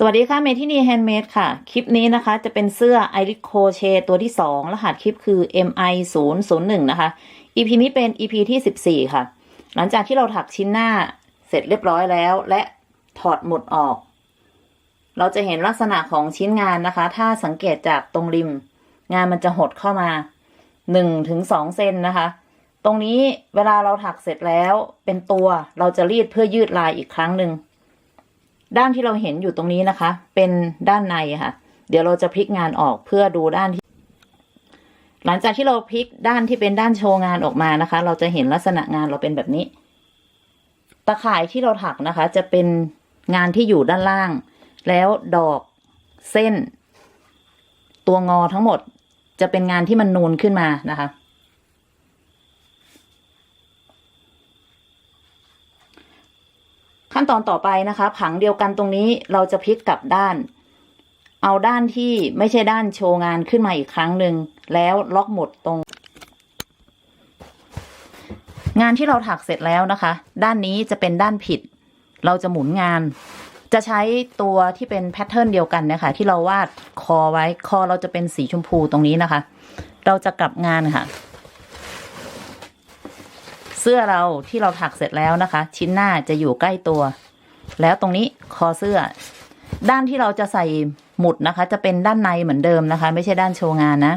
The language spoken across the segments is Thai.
สวัสดีค่ะเมที่นี่แฮนด์เมดค่ะ คลิปนี้นะคะจะเป็นเสื้อไอริโคเชตัวที่ 2 รหัสคลิปคือ MI 0 0 1นะคะ EP นี้เป็น EP ที่ 14 ค่ะ หลังจากที่เราถักชิ้นหน้าเสร็จเรียบร้อยแล้ว และถอดหมุดออก เราจะเห็นลักษณะของชิ้นงานนะคะ ถ้าสังเกตจากตรงริม งานมันจะหดเข้ามา1ถึง2เซนนะคะ ตรงนี้เวลาเราถักเสร็จแล้วเป็นตัวเราจะรีดเพื่อยืดลายอีกครั้งหนึ่ง ด้านที่เราเห็นอยู่ตรงนี้นะคะ เป็นด้านในค่ะ เดี๋ยวเราจะพลิกงานออกเพื่อดูด้านที่ หลังจากที่เราพลิกด้านที่เป็นด้านโชว์งานออกมานะคะ เราจะเห็นลักษณะงานเราเป็นแบบนี้ ตะข่ายที่เราถักนะคะ จะเป็นงานที่อยู่ด้านล่าง แล้วดอกเส้น ตัวงอทั้งหมด จะเป็นงานที่มันนูนขึ้นมานะคะ ขั้นตอนต่อไปนะคะ ผังเดียวกันตรงนี้เราจะพลิกกลับด้าน เอาด้านที่ไม่ใช่ด้านโชว์งานขึ้นมาอีกครั้งหนึ่งแล้วล็อกหมดตรง งานที่เราถักเสร็จแล้วนะคะ ด้านนี้จะเป็นด้านผิด เราจะหมุนงาน จะใช้ตัวที่เป็นแพทเทิร์นเดียวกันนะคะที่เราวาดคอไว้คอเราจะเป็นสีชมพูตรงนี้นะคะ เราจะกลับงานค่ะ เสื้อเราที่เราถักเสร็จแล้วนะคะ ชิ้นหน้าจะอยู่ใกล้ตัว แล้วตรงนี้คอเสื้อ ด้านที่เราจะใส่หมุดนะคะ จะเป็นด้านในเหมือนเดิมนะคะ ไม่ใช่ด้านโชว์งานนะ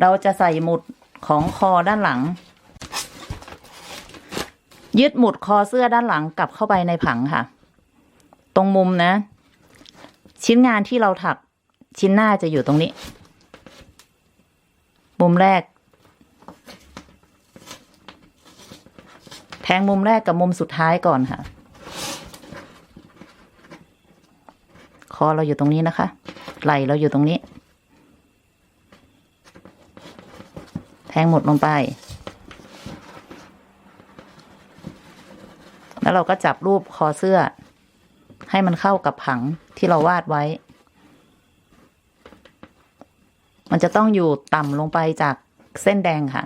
เราจะใส่หมุดของคอด้านหลัง ยึดหมุดคอเสื้อด้านหลังกลับเข้าไปในผังค่ะ ตรงมุมนะ ชิ้นงานที่เราถักชิ้นหน้าจะอยู่ตรงนี้ มุมแรก ทงมุมแรกกับมุมสุดท้ายก่อนค่ะ คอเราอยู่ตรงนี้นะคะ ไหล่เราอยู่ตรงนี้ แทงหมดลงไป แล้วเราก็จับรูปคอเสื้อ ให้มันเข้ากับผังที่เราวาดไว้ มันจะต้องอยู่ต่ำลงไปจากเส้นแดงค่ะ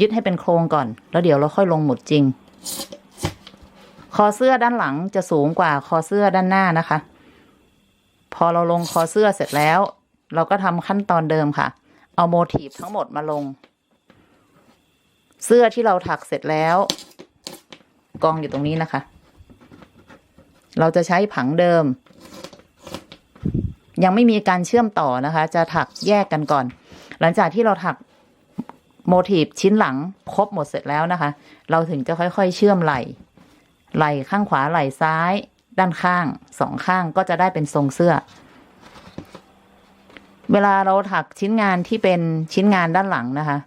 ยึดให้เป็นโครงก่อน แล้วเดี๋ยวเราค่อยลงหมุดจริง คอเสื้อด้านหลังจะสูงกว่าคอเสื้อด้านหน้านะคะ พอเราลงคอเสื้อเสร็จแล้ว เราก็ทำขั้นตอนเดิมค่ะ เอาโมทีฟทั้งหมดมาลง เสื้อที่เราถักเสร็จแล้ว กองอยู่ตรงนี้นะคะ เราจะใช้ผังเดิม ยังไม่มีการเชื่อมต่อนะคะ จะถักแยกกันก่อน หลังจากที่เราถัก โมทีฟชิ้นหลังครบหมดเสร็จแล้วนะคะ เราถึงจะค่อยๆเชื่อมไหล่ไหล่ข้างขวาไหล่ซ้าย ด้านข้างสองข้างก็จะได้เป็นทรงเสื้อ เวลาเราถักชิ้นงานที่เป็นชิ้นงานด้านหลังนะคะ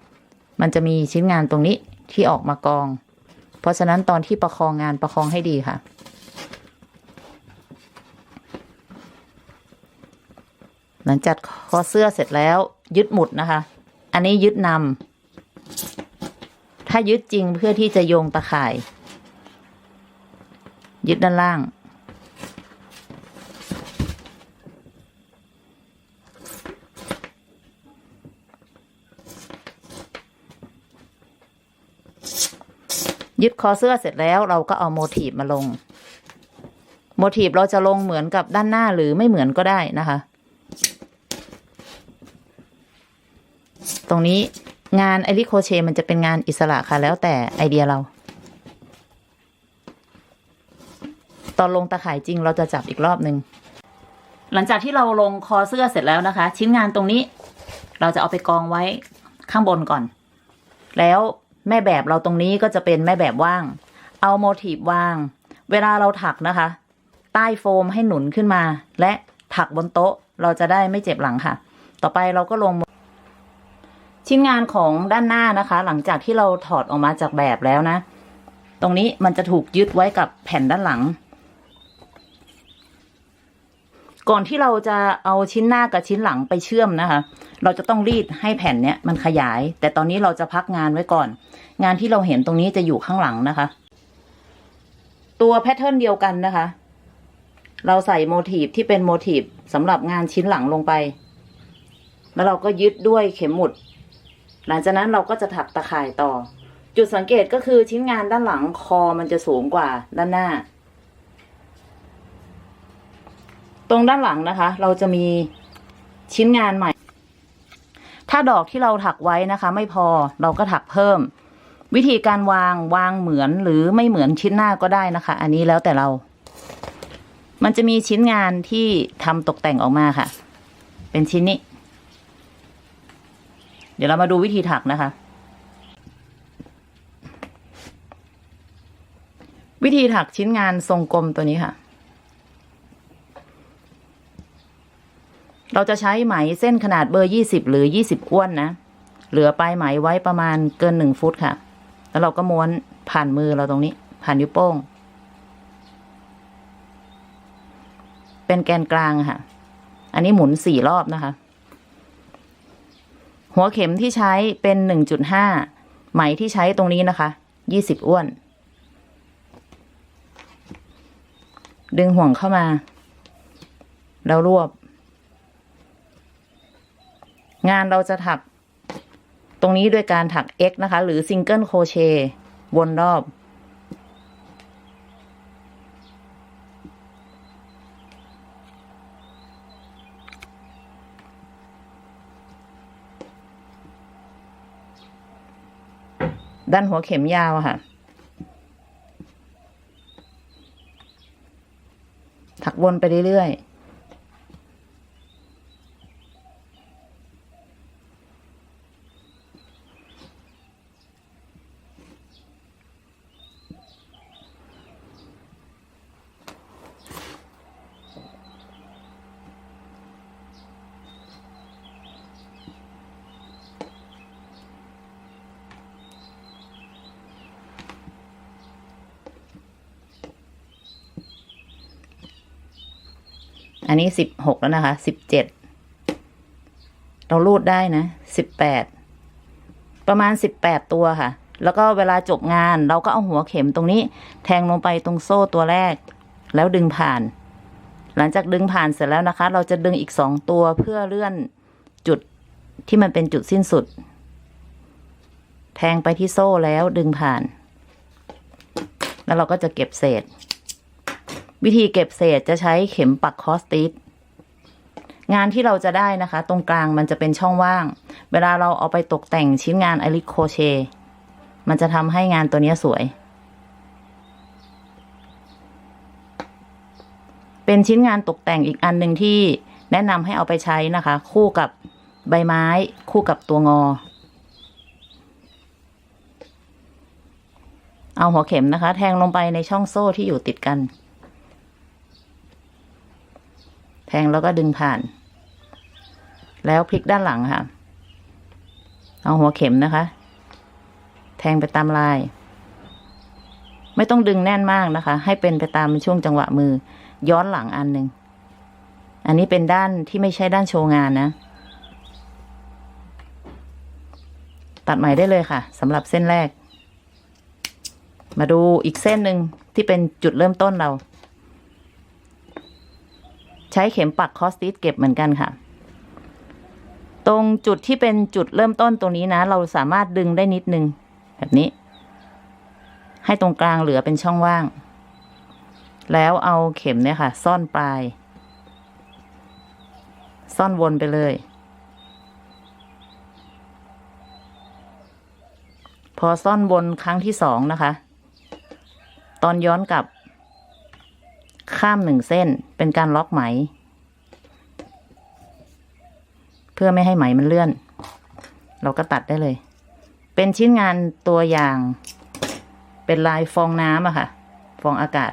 มันจะมีชิ้นงานตรงนี้ที่ออกมากอง เพราะฉะนั้นตอนที่ประคองงานประคองให้ดีค่ะหลังจากคอเสื้อเสร็จแล้วยึดหมุดนะคะ อันนี้ยึดนำ ถ้ายึดจริงเพื่อที่จะโยงตะข่าย ยึดด้านล่าง ยึดคอเสื้อเสร็จแล้วเราก็เอาโมทีฟมาลง โมทีฟเราจะลงเหมือนกับด้านหน้าหรือไม่เหมือนก็ได้นะคะ ตรงนี้ งานไอริโคเชมันจะเป็นงานอิสระค่ะ แล้วแต่ไอเดียเรา ตอนลงตะข่ายจริงเราจะจับอีกรอบหนึ่งหลังจากที่เราลงคอเสื้อเสร็จแล้วนะคะ ชิ้นงานตรงนี้ เราจะเอาไปกองไว้ข้างบนก่อน แล้วแม่แบบเราตรงนี้ก็จะเป็นแม่แบบว่าง เอาโมทีฟวาง เวลาเราถักนะคะ ใต้โฟมให้หนุนขึ้นมา และถักบนโต๊ะเราจะได้ไม่เจ็บหลังค่ะ ต่อไปเราก็ลง ชิ้นงานของด้านหน้านะคะ หลังจากที่เราถอดออกมาจากแบบแล้วนะ ตรงนี้มันจะถูกยึดไว้กับแผ่นด้านหลัง ก่อนที่เราจะเอาชิ้นหน้ากับชิ้นหลังไปเชื่อมนะคะ เราจะต้องรีดให้แผ่นเนี้ยมันขยาย แต่ตอนนี้เราจะพักงานไว้ก่อน งานที่เราเห็นตรงนี้จะอยู่ข้างหลังนะคะ ตัวแพทเทิร์นเดียวกันนะคะ เราใส่โมทีฟที่เป็นโมทีฟสำหรับงานชิ้นหลังลงไปแล้วเราก็ยึดด้วยเข็มหมุด หลังจากนั้นเราก็จะถักตะข่ายต่อ จุดสังเกตก็คือชิ้นงานด้านหลังคอมันจะสูงกว่าด้านหน้า ตรงด้านหลังนะคะ เราจะมีชิ้นงานใหม่ ถ้าดอกที่เราถักไว้นะคะ ไม่พอเราก็ถักเพิ่ม วิธีการวางวางเหมือนหรือไม่เหมือนชิ้นหน้าก็ได้นะคะ อันนี้แล้วแต่เรา มันจะมีชิ้นงานที่ทำตกแต่งออกมาค่ะ เป็นชิ้นนี้ เดี๋ยวเรามาดูวิธีถักนะคะ วิธีถักชิ้นงานทรงกลมตัวนี้ค่ะ เราจะใช้ไหมเส้นขนาดเบอร์ยี่สิบหรือยี่สิบอ้วนนะ เหลือปลายไหมไว้ประมาณเกินหนึ่งฟุตค่ะ แล้วเราก็ม้วนผ่านมือเราตรงนี้ ผ่านนิ้วโป้ง เป็นแกนกลางค่ะ อันนี้หมุนสี่รอบนะคะ หัวเข็มที่ใช้เป็นหนึ่งจุดห้าไหมที่ใช้ตรงนี้นะคะยี่สิบอ้วน ดึงห่วงเข้ามา แล้วรวบ งานเราจะถัก ตรงนี้ด้วยการถัก X นะคะ หรือซิงเกิลโคเช วนรอบ ด้านหัวเข็มยาวค่ะ ถักวนไปเรื่อยๆ อันนี้สิบหกแล้วนะคะสิบเจ็ดเรารูดได้นะสิบแปดประมาณสิบแปดตัวค่ะ แล้วก็เวลาจบงานเราก็เอาหัวเข็มตรงนี้ แทงลงไปตรงโซ่ตัวแรก แล้วดึงผ่าน หลังจากดึงผ่านเสร็จแล้วนะคะ เราจะดึงอีกสองตัวเพื่อเลื่อนจุดที่มันเป็นจุดสิ้นสุด แทงไปที่โซ่แล้วดึงผ่าน แล้วเราก็จะเก็บเศษ วิธีเก็บเศษจะใช้เข็มปักคอสติสงานที่เราจะได้นะคะ ตรงกลางมันจะเป็นช่องว่าง เวลาเราเอาไปตกแต่งชิ้นงานอลิโคเช มันจะทำให้งานตัวนี้สวย เป็นชิ้นงานตกแต่งอีกอันหนึ่งที่แนะนำให้เอาไปใช้นะคะ คู่กับใบไม้ คู่กับตัวงอ เอาหัวเข็มนะคะ แทงลงไปในช่องโซ่ที่อยู่ติดกัน แทงแล้วก็ดึงผ่าน แล้วพลิกด้านหลังค่ะ เอาหัวเข็มนะคะ แทงไปตามลาย ไม่ต้องดึงแน่นมากนะคะ ให้เป็นไปตามช่วงจังหวะมือ ย้อนหลังอันหนึ่ง อันนี้เป็นด้านที่ไม่ใช่ด้านโชว์งานนะ ตัดใหม่ได้เลยค่ะสำหรับเส้นแรก มาดูอีกเส้นหนึ่งที่เป็นจุดเริ่มต้นเรา ช้เข็มปักคอสติสเก็บเหมือนกันค่ะ ตรงจุดที่เป็นจุดเริ่มต้นตรงนี้นะ เราสามารถดึงได้นิดนึง แบบนี้ ให้ตรงกลางเหลือเป็นช่องว่าง แล้วเอาเข็มเนี่ยค่ะ ซ่อนปลาย ซ่อนวนไปเลย พอซ่อนวนครั้งที่สองนะคะ ตอนย้อนกลับ ข้ามหนึ่งเส้นเป็นการล็อกไหม เพื่อไม่ให้ไหมมันเลื่อน เราก็ตัดได้เลย เป็นชิ้นงานตัวอย่าง เป็นลายฟองน้ำอะค่ะ ฟองอากาศ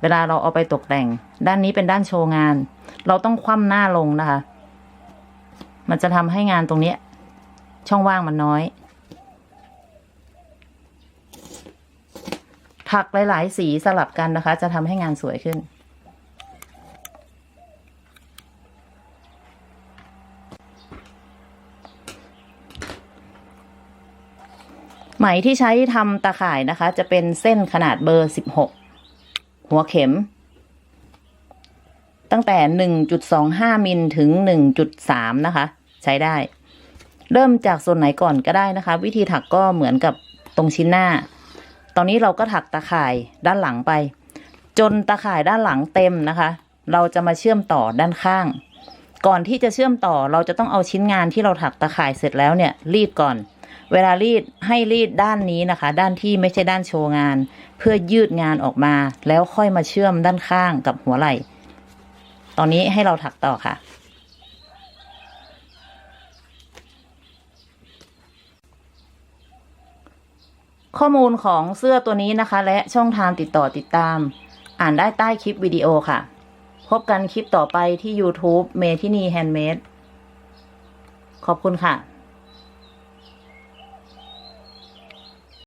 เวลาเราเอาไปตกแต่ง ด้านนี้เป็นด้านโชว์งาน เราต้องคว่ำหน้าลงนะคะ มันจะทำให้งานตรงนี้ ช่องว่างมันน้อย ถักหลาย ๆ สีสลับกันนะคะ จะทำให้งานสวยขึ้น ไหมที่ใช้ทำตาข่ายนะคะ จะเป็นเส้นขนาดเบอร์สิบหกหัวเข็ม ตั้งแต่หนึ่งจุดสองห้ามิลถึงหนึ่งจุดสามนะคะ ใช้ได้ เริ่มจากส่วนไหนก่อนก็ได้นะคะ วิธีถักก็เหมือนกับตรงชิ้นหน้า ตอนนี้เราก็ถักตะข่ายด้านหลังไป จนตะข่ายด้านหลังเต็มนะคะ เราจะมาเชื่อมต่อด้านข้าง ก่อนที่จะเชื่อมต่อเราจะต้องเอาชิ้นงานที่เราถักตะข่ายเสร็จแล้วเนี่ยรีดก่อน เวลารีดให้รีดด้านนี้นะคะ ด้านที่ไม่ใช่ด้านโชว์งาน เพื่อยืดงานออกมา แล้วค่อยมาเชื่อมด้านข้างกับหัวไหล่ ตอนนี้ให้เราถักต่อค่ะ ข้อมูลของเสื้อตัวนี้นะคะ และช่องทางติดต่อติดตาม อ่านได้ใต้คลิปวิดีโอค่ะ พบกันคลิปต่อไปที่ YouTube เมทินีแฮนด์เมดขอบคุณค่ะ